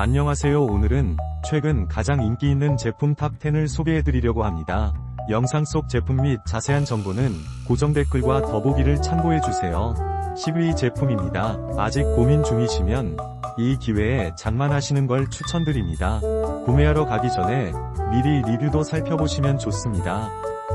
안녕하세요 오늘은 최근 가장 인기 있는 제품 탑10을 소개해드리려고 합니다. 영상 속 제품 및 자세한 정보는 고정 댓글과 더보기를 참고해주세요. 10위 제품입니다. 아직 고민 중이시면 이 기회에 장만하시는 걸 추천드립니다. 구매하러 가기 전에 미리 리뷰도 살펴보시면 좋습니다.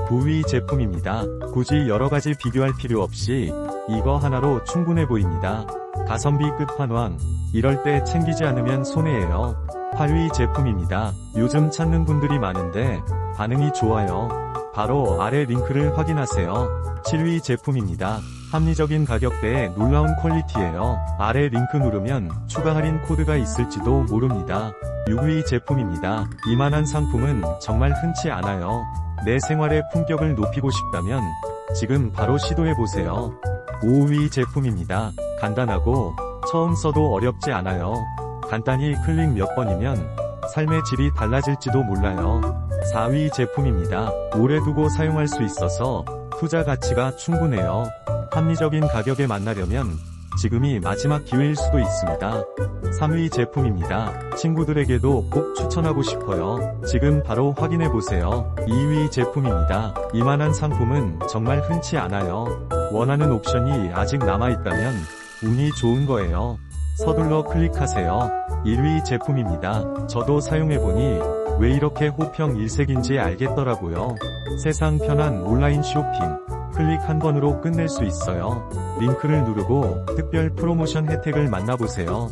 9위 제품입니다. 굳이 여러가지 비교할 필요 없이 이거 하나로 충분해 보입니다. 가성비 끝판왕. 이럴 때 챙기지 않으면 손해예요. 8위 제품입니다. 요즘 찾는 분들이 많은데 반응이 좋아요. 바로 아래 링크를 확인하세요. 7위 제품입니다. 합리적인 가격대에 놀라운 퀄리티예요. 아래 링크 누르면 추가 할인 코드가 있을지도 모릅니다. 6위 제품입니다. 이만한 상품은 정말 흔치 않아요. 내 생활의 품격을 높이고 싶다면 지금 바로 시도해보세요. 5위 제품입니다. 간단하고 처음 써도 어렵지 않아요. 간단히 클릭 몇 번이면 삶의 질이 달라질지도 몰라요. 4위 제품입니다. 오래 두고 사용할 수 있어서 투자 가치가 충분해요. 합리적인 가격에 만나려면 지금이 마지막 기회일 수도 있습니다. 3위 제품입니다. 친구들에게도 꼭 추천하고 싶어요. 지금 바로 확인해보세요. 2위 제품입니다. 이만한 상품은 정말 흔치 않아요. 원하는 옵션이 아직 남아있다면 운이 좋은 거예요. 서둘러 클릭하세요. 1위 제품입니다. 저도 사용해보니 왜 이렇게 호평 일색인지 알겠더라고요. 세상 편한 온라인 쇼핑. 클릭 한 번으로 끝낼 수 있어요. 링크를 누르고 특별 프로모션 혜택을 만나보세요.